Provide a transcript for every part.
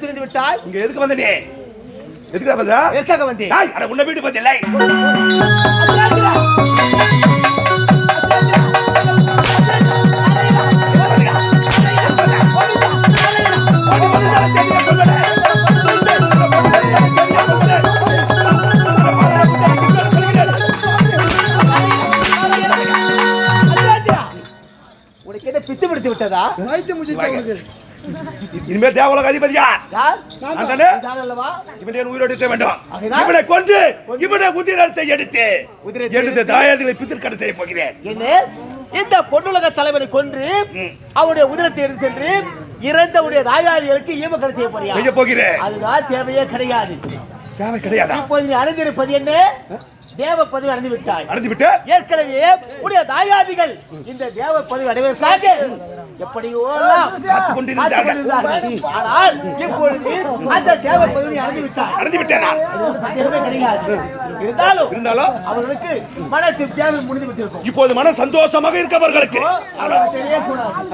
துணிந்து விட்டாய் இங்க எதுக்கு வந்த நீ எதுக்கு வந்த எதற்காக வந்தேன் அட உன்ன வீட்டு பத்தி இல்லை அசுராந்திரா! ஓடி வந்து தானே தேடியா கொல்லல அசுராந்திரா! உனக்கு என்ன பித்து பிடித்து விட்டதா வைத்து முடிச்சு உனக்கு இனிமே தேவலோக அதிபதி யார்? யார்? நான் தானே? நான் அல்லவா? இவனை உயிரோடு வேண்டும். இவனை கொன்று இவனை உதிரத்தை எடுத்து எடுத்து. தாயாதிகளை பித்திருக்கடை செய்ய போகிறேன். இந்த பொன்னுலக தலைவரை கொன்று அவருடைய உதிரத்தை எடுத்து சென்று இறந்தவுடைய தாயாளிகளுக்கு ஈமக்கடை செய்ய போறியா? செய்ய போகிறேன். அதுதான் தேவையே கிடையாது. தேவை கிடையாதா? இப்போது நீ அடைந்திருப்பது என்ன? தேவ பதவி அடைந்து விட்டாய். அடைந்து விட்டு ஏற்கனவே உடைய தாயாதிகள் இந்த தேவ பதவி அடைவதற்காக எப்படியோ. ஆனால் இப்பொழுது அந்த தேவ பதவி அடைந்து விட்டாய். அடைந்து விட்டேனா? சந்தேகமே கிடையாது. இருந்தாலும் இருந்தாலும் அவர்களுக்கு மன திருப்தியாக முடிந்து விட்டிருக்கும். இப்போது மன சந்தோஷமாக இருக்கவர்களுக்கு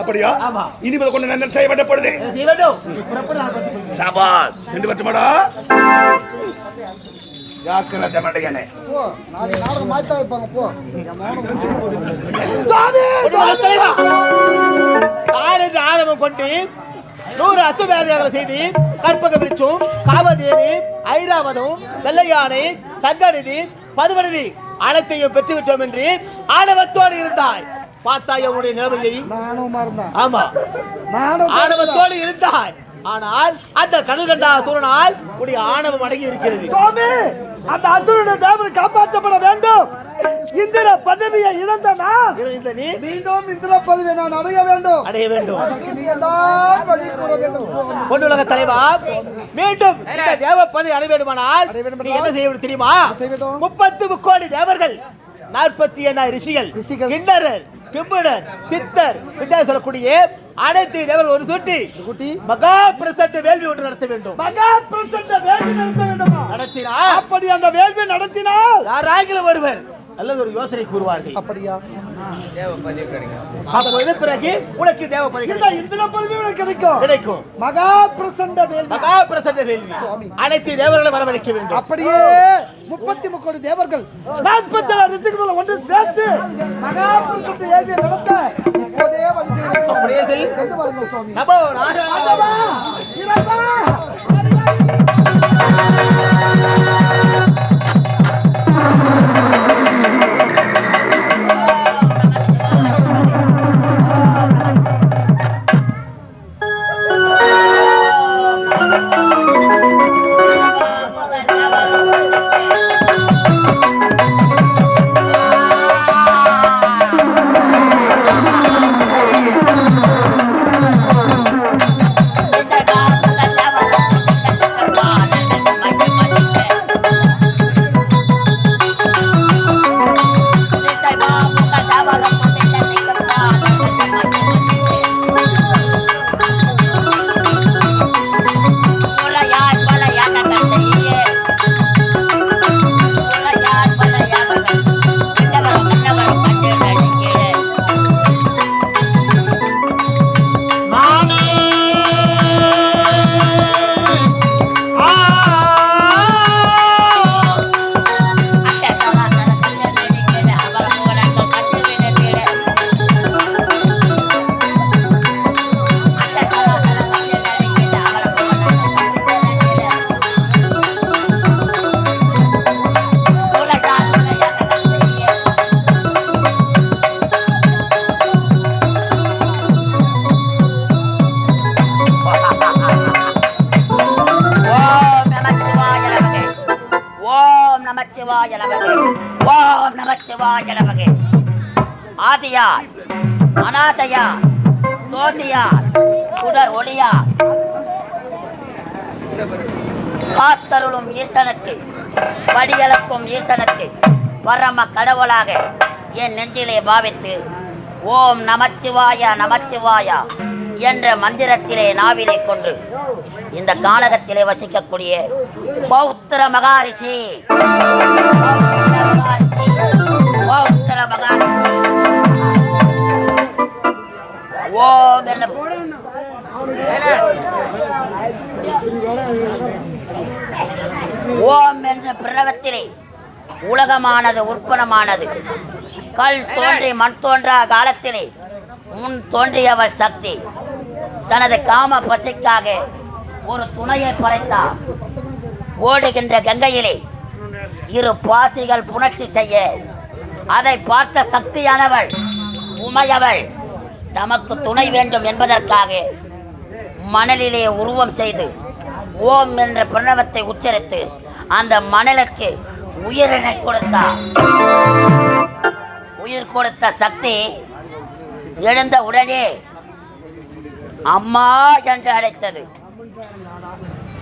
அப்படியா? ஆமா. இனிமேல் கொண்டு என்ன செய்ய வேண்டப்படுது. சபாஸ் ஜாக்கிரதை மண்டையனே போ நாளைக்கு நாடகம் மாத்தா வைப்பாங்க போ. என் மகனை முடிச்சு போடு குடிமகன் தலைவா, ஆள் என்று ஆரம்பம் கொண்டு நூறு அத்துவேதைகளை செய்து கற்பக விருட்சம் காமதேவி ஐராவதம் வெள்ளையானை சங்கநிதி பதுமநிதி அனைத்தையும் பெற்றுவிட்டோம் என்று ஆணவத்தோடு இருந்தாய். பார்த்தாய் உன்னுடைய நிலைமையை? ஆமா. ஆணவத்தோடு இருந்தாய். ஆனால் அந்த கடல் கண்டா சூழனால் உடைய ஆணவம் அடங்கி இருக்கிறது. அந்த அசுரனுடைய தேவனை காப்பாற்றப்பட வேண்டும். இந்திர பதவியை இழந்த நான் மீண்டும் இந்திர பதவியை நான் அடைய வேண்டும். அடைய வேண்டும். பொன்னுலக தலைவா மீண்டும் இந்த தேவ பதவி அடைய வேண்டுமானால் என்ன செய்ய வேண்டும் தெரியுமா? முப்பத்து முக்கோடி தேவர்கள் நாற்பத்தி எண்ணாயிரம் ரிஷிகள். கிண்ணறர் கிம்புடர் சித்தர் வித்யா சொல்லக்கூடிய அனைத்து தேவர்கள் ஒரு சுட்டி. குட்டி மகா பிரசன்ட வேள்வி ஒன்று நடத்த வேண்டும். மகா பிரசன்ன வேள்வி நடத்த வேண்டுமா? நடத்தினால். அப்படி அந்த வேள்வி நடத்தினால். யாராகிலும் ஒருவர் அல்லது ஒரு யோசனை கூறுவார்கள். அப்படியா? அப்பொழுது பிறகு உனக்கு தேவ பதவி இந்திர பதவி உனக்கு கிடைக்கும். கிடைக்கும். மகா பிரசண்ட வேள்வி. மகா பிரசன்ன வேள்வி. அனைத்து தேவர்களை வரவழைக்க வேண்டும். அப்படியே. முப்பத்தி முக்கோடி தேவர்கள் நாற்பத்தி ஏழு ரிஷிகளை ஒன்று சேர்த்து மகா பிரசண்ட வேள்வியை நடத்த இப்போதே வழி செய்கிறோம். அப்படியே செய். சென்று வாருங்கள் சுவாமி நமச்சிவாய ஆதியார் அநாதையார் தோதியார் சுடர் ஒளியார். காத்தருளும் ஈசனுக்கு படியளக்கும் ஈசனுக்கு பரம கடவுளாக என் நெஞ்சிலே பாவித்து ஓம் நமச்சிவாயா நமச்சிவாயா என்ற மந்திரத்திலே நாவிலே கொண்டு இந்த காலகத்திலே வசிக்கக்கூடிய பௌத்திர மகாரிஷி, ஓம் ஓம் என்ற பிரணவத்திலே உலகமானது உற்பனமானது. கல் தோன்றி மண் தோன்றா காலத்திலே. முன் தோன்றியவள் சக்தி. தனது காம பசிக்காக ஒரு துணையை படைத்தார். ஓடுகின்ற கங்கையிலே இரு பாசிகள் புணர்ச்சி செய்ய அதை பார்த்த சக்தியானவள் உமையவள் தமக்கு துணை வேண்டும் என்பதற்காக மணலிலே உருவம் செய்து ஓம் என்ற பிரணவத்தை உச்சரித்து அந்த மணலுக்கு உயிரினை கொடுத்தார் உயிர் கொடுத்த சக்தி எழுந்த உடனே அம்மா என்று அழைத்தது.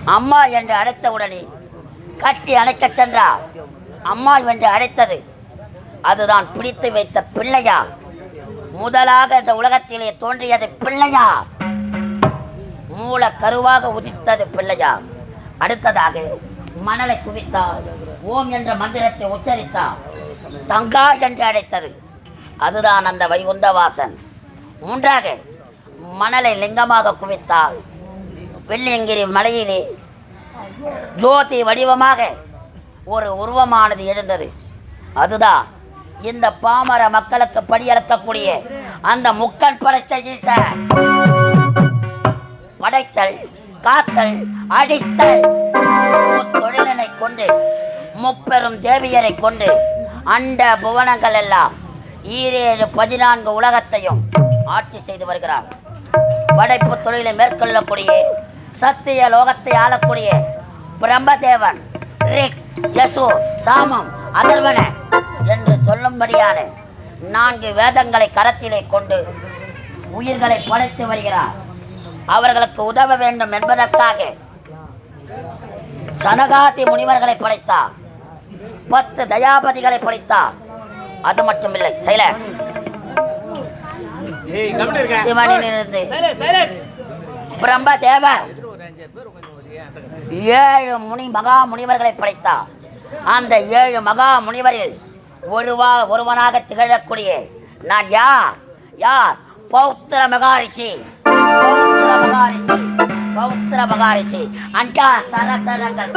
அம்மா என்று அழைத்த உடனே கட்டி அணைக்கச் சென்றார். அம்மா என்று அழைத்தது. அதுதான் பிடித்து வைத்த பிள்ளையா. முதலாக இந்த உலகத்திலே தோன்றியது பிள்ளையா. மூல கருவாக உதித்தது பிள்ளையா. அடுத்ததாக மணலை குவித்தார். ஓம் என்ற மந்திரத்தை உச்சரித்தார். தங்கா என்று அழைத்தது. அதுதான் அந்த வைகுந்தவாசன். மூன்றாக மணலை லிங்கமாக குவித்தார். வெள்ளியங்கிரி மலையிலே ஜோதி வடிவமாக ஒரு உருவமானது எழுந்தது. அதுதான் இந்த பாமர மக்களுக்கு படியளக்கக்கூடிய அந்த முக்கன் படைத்த ஈச. படைத்தல் காத்தல் அடித்தல். தொழிலனை கொண்டு முப்பெரும் தேவியரை கொண்டு அண்ட புவனங்கள் எல்லாம் ஈரேழு பதினான்கு உலகத்தையும் ஆட்சி செய்து வருகிறார் படைப்பு தொழிலை மேற்கொள்ளக்கூடிய சத்திய லோகத்தை ஆளக்கூடிய பிரம்மதேவன் ரிக் யசு சாமம் அதர்வன என்று சொல்லும்படியான நான்கு வேதங்களை கரத்திலே கொண்டு உயிர்களை படைத்து வருகிறார். அவர்களுக்கு உதவ வேண்டும் என்பதற்காக சனகாதி முனிவர்களை படைத்தார். பத்து தயாபதிகளை படைத்தார். அது மட்டுமில்லை சைலன் சிவனிலிருந்து silent. பிரம்மதேவர் ஏழு முனி மகா முனிவர்களை படைத்தார். அந்த ஏழு மகா முனிவரில் ஒருவா ஒருவனாக திகழக்கூடிய நான் யார்? யார்? பௌத்திர மகாரிஷி. பௌத்திர மகாரிஷி. பௌத்திர மகாரிஷி. அஞ்சா சரசரங்கள்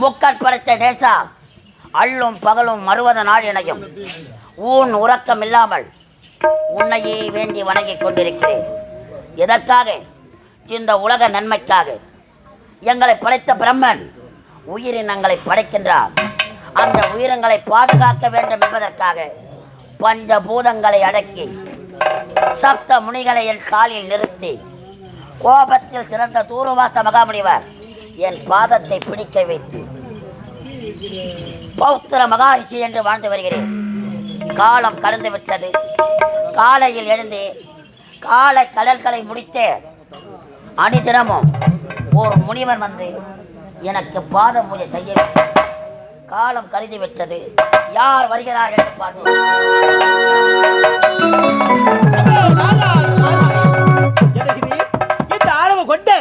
முக்கட் படைத்த நேசா அள்ளும் பகலும் மறுவத நாள் இணையும். ஊன் உறக்கம் இல்லாமல் உன்னையே வேண்டி வணங்கிக் கொண்டிருக்கிறேன். எதற்காக? இந்த உலக நன்மைக்காக. எங்களை படைத்த பிரம்மன் உயிரினங்களை படைக்கின்றார் அந்த உயிரினங்களை பாதுகாக்க வேண்டும் என்பதற்காக பஞ்சபூதங்களை அடக்கி சப்த முனிகளை என் காலில் நிறுத்தி கோபத்தில் சிறந்த தூருவாச மகாமுனிவர் என் பாதத்தை பிடிக்க வைத்து பௌத்திர மகாரிஷி என்று வாழ்ந்து வருகிறேன். காலம் கடந்து விட்டது. காலையில் எழுந்து காலை கடல்களை முடித்து அணிதினமும் ஒரு முனிவன் வந்து எனக்கு பாத பூஜை செய்ய காலம் கருதி விட்டது. யார் வருகிறார் என்று பார்ப்போம். இந்த கொண்ட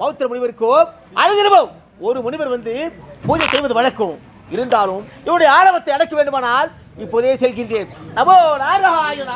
பௌத்திர முனிவருக்கோ அனுதினமும் ஒரு முனிவர் வந்து பூஜை செய்வது வழக்கம். இருந்தாலும் இவருடைய ஆழவத்தை அடக்க வேண்டுமானால் இப்போதே செல்கின்றேன். நமோ நாராயண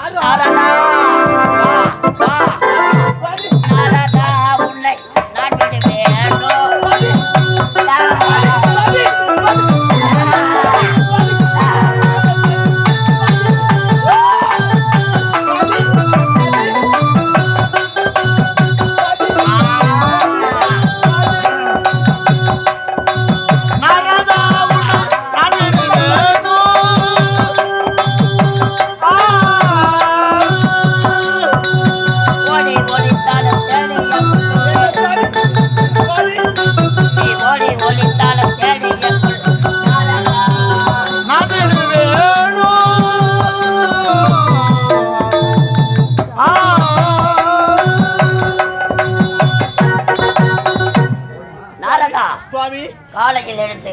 காலையில் எழுந்து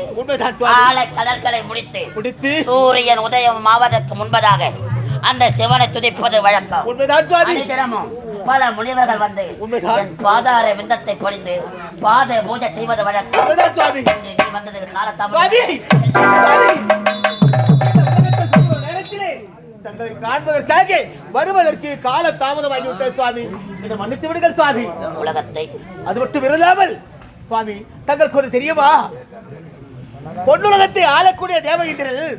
காலை கடற்கரை முடித்து முடித்து சூரியன் உதயம் ஆவதற்கு முன்பதாக அந்த சிவனை துதிப்பது வழக்கம். அனுதினமும் பல முனிவர்கள் வந்து. என் பாதார விந்தத்தை பொழிந்து பாத பூஜை செய்வது வழக்கம். நீ வந்தது காண்பதற்காக வருவதற்கு கால தாமதமாகி விட்டது சுவாமி மன்னித்து விடுங்கள் சுவாமி உலகத்தை அது மட்டும் இல்லாமல் சுவாமி தங்களுக்கு ஒரு தெரியுமா பொன்னுலகத்தை ஆளக்கூடிய தேவகிந்திரன்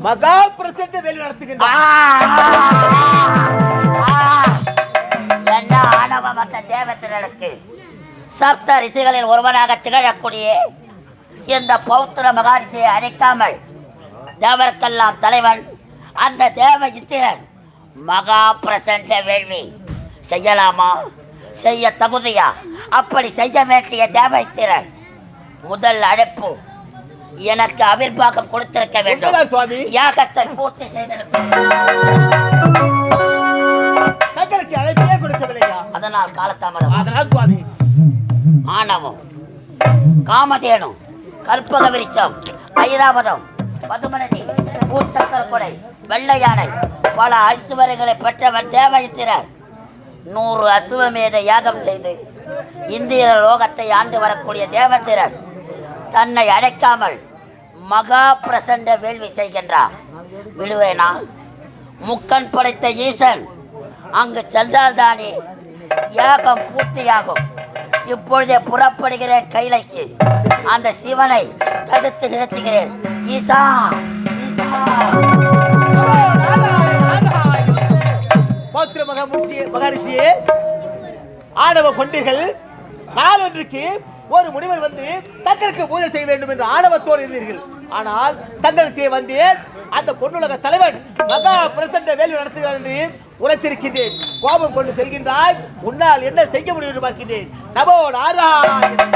மகா பிரசன்ன வேலை ஆ! நடத்துகின்றார் தேவத்திரனுக்கு சப்த ரிஷிகளில் ஒருவனாக திகழக்கூடிய இந்த பௌத்திர மகாரிஷியை அழைக்காமல் தேவருக்கெல்லாம் தலைவன் அந்த தேவ இந்திரன் மகா பிரசண்ட வேள்வி செய்யலாமா? செய்ய தகுதியா? அப்படி செய்ய வேண்டிய தேவ இந்திரன் முதல் அழைப்பு. எனக்கு அவிர்வாகம் கொடுத்திருக்க வேண்டும். யாகத்தை பூர்த்தி கொடுக்கவில்லையா? அதனால் காலதாமதம். அதனால் சுவாமி. ஆணவம் காமதேனு. கற்பக விருச்சம் ஐராவதம். பதுமனடி பூச்சக்கர கொடை வெள்ளை யானை பல ஐசுவரைகளை பெற்றவன் தேவயித்திரர் நூறு அசுவமேத யாகம் செய்து இந்திர லோகத்தை ஆண்டு வரக்கூடிய தேவத்திரன் தன்னை அழைக்காமல் மகா பிரசண்ட வேள்வி செய்கின்றான் விடுவேனா? முக்கன் படைத்த ஈசன் அங்கு சென்றால்தானே யாகம் பூர்த்தியாகும். இப்பொழுதே புறப்படுகிறேன் கைலைக்கு. அந்த சிவனை தடுத்து நிறுத்துகிறேன். ஈசா ஈசா. பௌத்திர மகாமுஷியே மகாரிஷியே ஆணவ கொண்டீர்கள் நாளொன்றுக்கு ஒரு முனிவர் வந்து தங்களுக்கு பூஜை செய்ய வேண்டும் என்று ஆணவத்தோடு இருந்தீர்கள். ஆனால் தங்களுக்கு வந்து அந்த பொன்னுலக தலைவர் மகா பிரசண்ட வேலை நடத்துகிறார் என்று உரைத்திருக்கின்றேன் கோபம் கொண்டு செல்கின்றாய் உன்னால் என்ன செய்ய முடியும் என்று பார்க்கின்றேன். நபோ நமோ நாராயண